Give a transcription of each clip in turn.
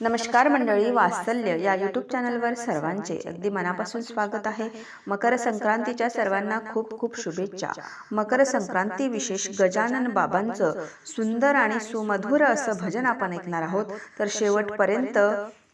नमस्कार मंडळी वात्सल्य या यूट्यूब चॅनलवर सर्वांचे अगदी मनापासून स्वागत आहे. मकर संक्रांतीच्या सर्वांना खूप खूप शुभेच्छा. मकर संक्रांती विशेष गजानन बाबांचं सुंदर आणि सुमधुर असं भजन आपण ऐकणार आहोत. तर शेवटपर्यंत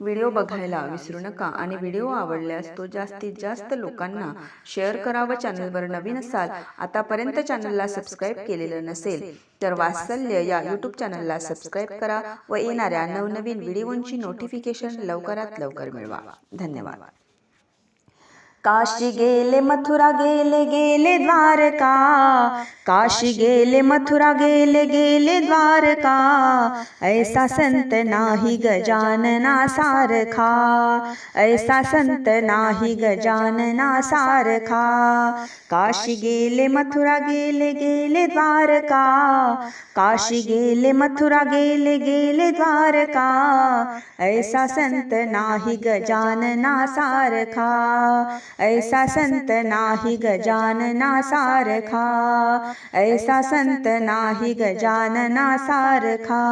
व्हिडिओ बघायला विसरू नका आणि व्हिडिओ आवडल्यास तो जास्तीत जास्त लोकांना शेअर करा व चॅनलवर नवीन असाल आतापर्यंत चॅनलला सबस्क्राईब केलेलं नसेल तर वात्सल्य या यूट्यूब चॅनलला सबस्क्राईब करा व येणाऱ्या नवनवीन व्हिडिओंची नोटिफिकेशन लवकरात लवकर मिळवा. धन्यवाद. काशी गेले मथुरा गेले गेले द्वारका। काशी गेले, मथुरा गेले गेले द्वारका। ऐसा संत नाही गजानना सारखा। ऐसा संत नाही गजानना सारखा। काशी गेले, मथुरा गेले गेले द्वारका। काशी गेले, मथुरा गेले गेले द्वारका। ऐसा संत नाही गजानना सारखा। ऐसा संत नाही गजानना सारखा ऐसा संत नाही गजानना सारखा.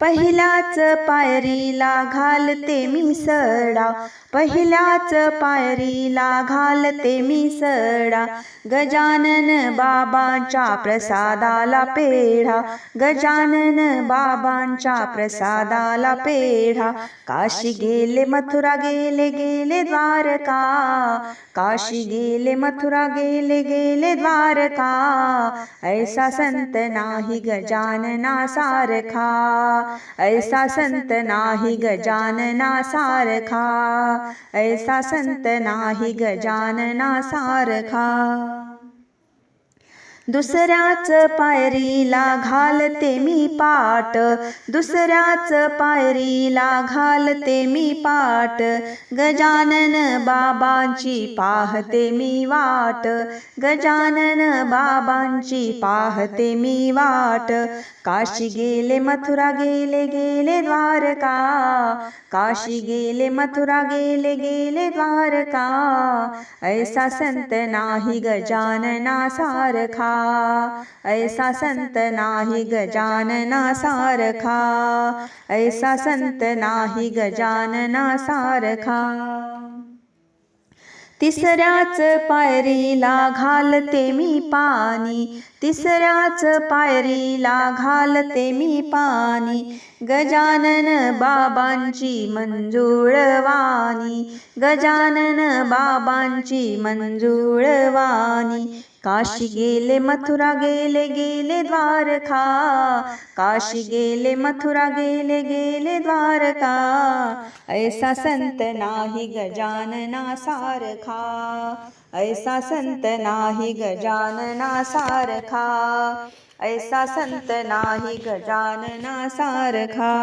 पहिलाच पायरीला घालते मी सडा पहिल्याच पायरीला घालते मी सडा. गजानन बाबांच्या प्रसादाला पेढा. गजानन बाबांच्या प्रसादाला पेढा. काशी गेले मथुरा गेले गेले द्वारका. काशी गेले मथुरा गेले गेले द्वारका. ऐसा संत नाही गजानना सारखा. ऐसा संत नाही गजानना सारखा. ऐसा संत नाही गजानना सारखा. दुसऱ्याच पायरीला घालते मी पाट दुसऱ्याच पायरीला घालते मी पाट गजानन बाबांची पाहते मी वाट. गजानन बाबांची पाहते मी वाट. काशी गेले मथुरा गेले गेले द्वारका. काशी गेले मथुरा गेले गेले द्वारका. ऐसा संत नाही गजानना सारखा. ऐसा संत नाही गजानना सारखा. ऐसा संत नाही गजानना सारखा. तिसऱ्याच पायरीला घालते मी पाणी. तिसऱ्याच पायरीला घालते मी पाणी. गजानन बाबांची मंजुळवाणी गजानन बाबांची मंजुळवाणी काशी गेले मथुरा गेले गेले द्वारका काशी गेले मथुरा गेले गेले द्वारका ऐसा संत नाही गजानना सारखा ऐसा संत नाही गजानना सारखा ऐसा संत नाही गजानना सारखा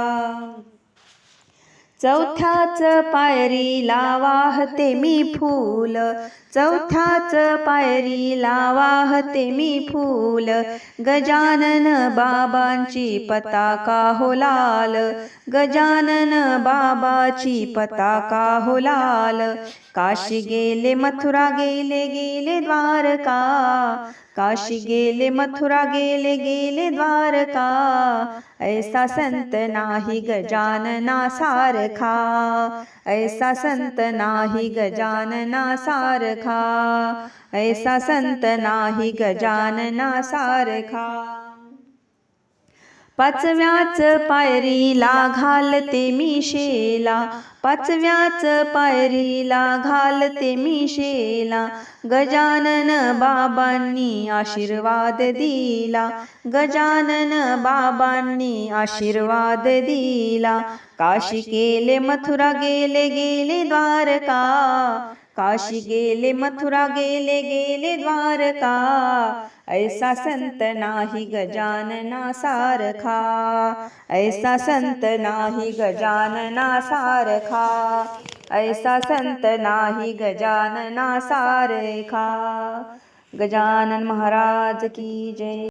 चौथ्याच पायरी वाहते मी फूल चौथ्याच पायरी वाहते मी फूल. गजानन बाबांची पताका हो लाल. गजानन बाबाची पताका हो लाल. काशी गेले मथुरा गेले गेले द्वारका. काशी गेले मथुरा गेले गेले द्वारका. ऐसा संत नाही गजानना सारखा. ऐसा संत नाही गजानना सारखा. ऐसा संत नाही गजानना सारखा. पाचव्याच पायरीला घालते मी शेला. पाचव्याच पायरीला घालते मी शेला. गजानन बाबांनी आशीर्वाद दिला. गजानन बाबांनी आशीर्वाद दिला. काशी गेले मथुरा गेले गेले द्वारका. काशी गेले, मथुरा गेले गेले द्वारका। ऐसा संत नाही गजानना सारखा। ऐसा संत नाही गजानना सारखा। ऐसा संत नाही गजानना सारखा। गजानन महाराज की जय।